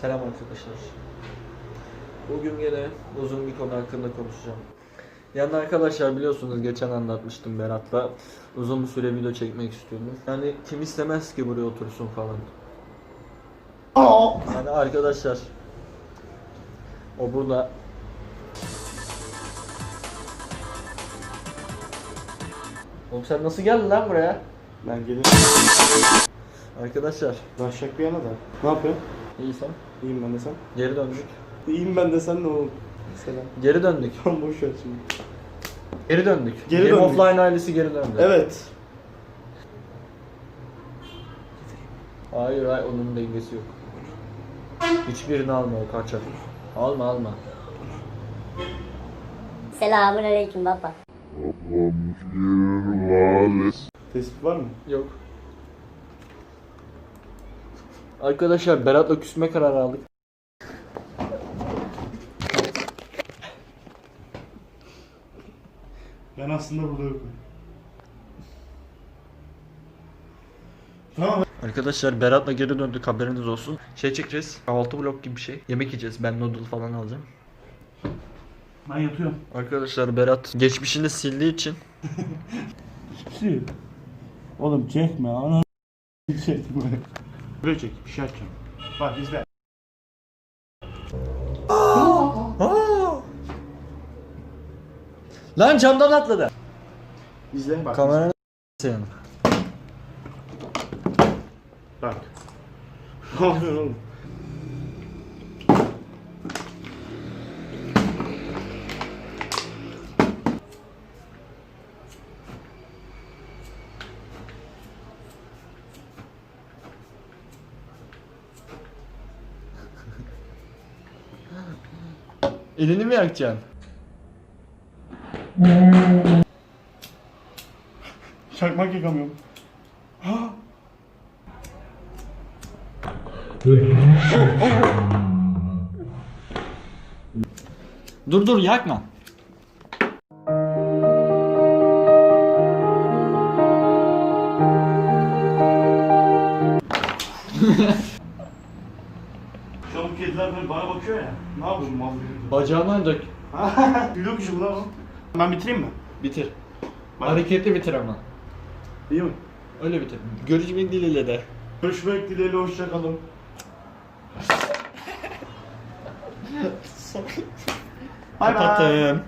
Selam arkadaşlar. Bugün gene uzun bir konu hakkında konuşacağım. Yani arkadaşlar biliyorsunuz geçen anlatmıştım Berat'la. Uzun bir süre video çekmek istiyordum. Yani kim istemez ki buraya otursun falan. Yani arkadaşlar o burada Oğlum sen nasıl geldin lan buraya? Ben gelirim. Arkadaşlar Başak bir yana da. Ne yapıyorsun? iyi sen. İyiyim ben de sen. Geri döndük. İyiyim ben de sen ne oğlum? Selam. Geri döndük. Tamam boş ver şimdi. Geri döndük. Geri Game döndük. Offline ailesi geri döndü. Evet. Hayır hayır onun dengesi yok. Hiçbirini alma o kaçar. Alma alma. Selamun aleyküm baba. Tespit var mı? Yok. Arkadaşlar Berat'la küsme kararı aldık. Ben aslında burada yokum. Tamam. Arkadaşlar Berat'la geri döndük haberiniz olsun. Şey çekeceğiz. Kahvaltı vlog gibi bir şey. Yemek yiyeceğiz. Ben noodle falan alacağım. Ben yatıyorum. Arkadaşlar Berat geçmişini sildiği için Şey. Oğlum çekme ana çekme. Böyle çek bir şey açacağım. Bak izle. Lan camdan atladı. İzle bak. Kameranı sen. Bak. Ne yapıyorsun oğlum? Elini mi yakacaksın? Çakmak yakamıyorum. Ha. Dur dur yakma. Şu an kediler böyle bana bakıyor ya. Ne yapıyorsun mal gibi? Bacağından dök. Yok işim lan o. Ben bitireyim mi? Bitir. Bak. Hareketli bitir ama. İyi mi? Öyle bitir. Görüşmek dileğiyle de. Görüşmek dileğiyle hoşçakalın. Bay bay. Kapatın.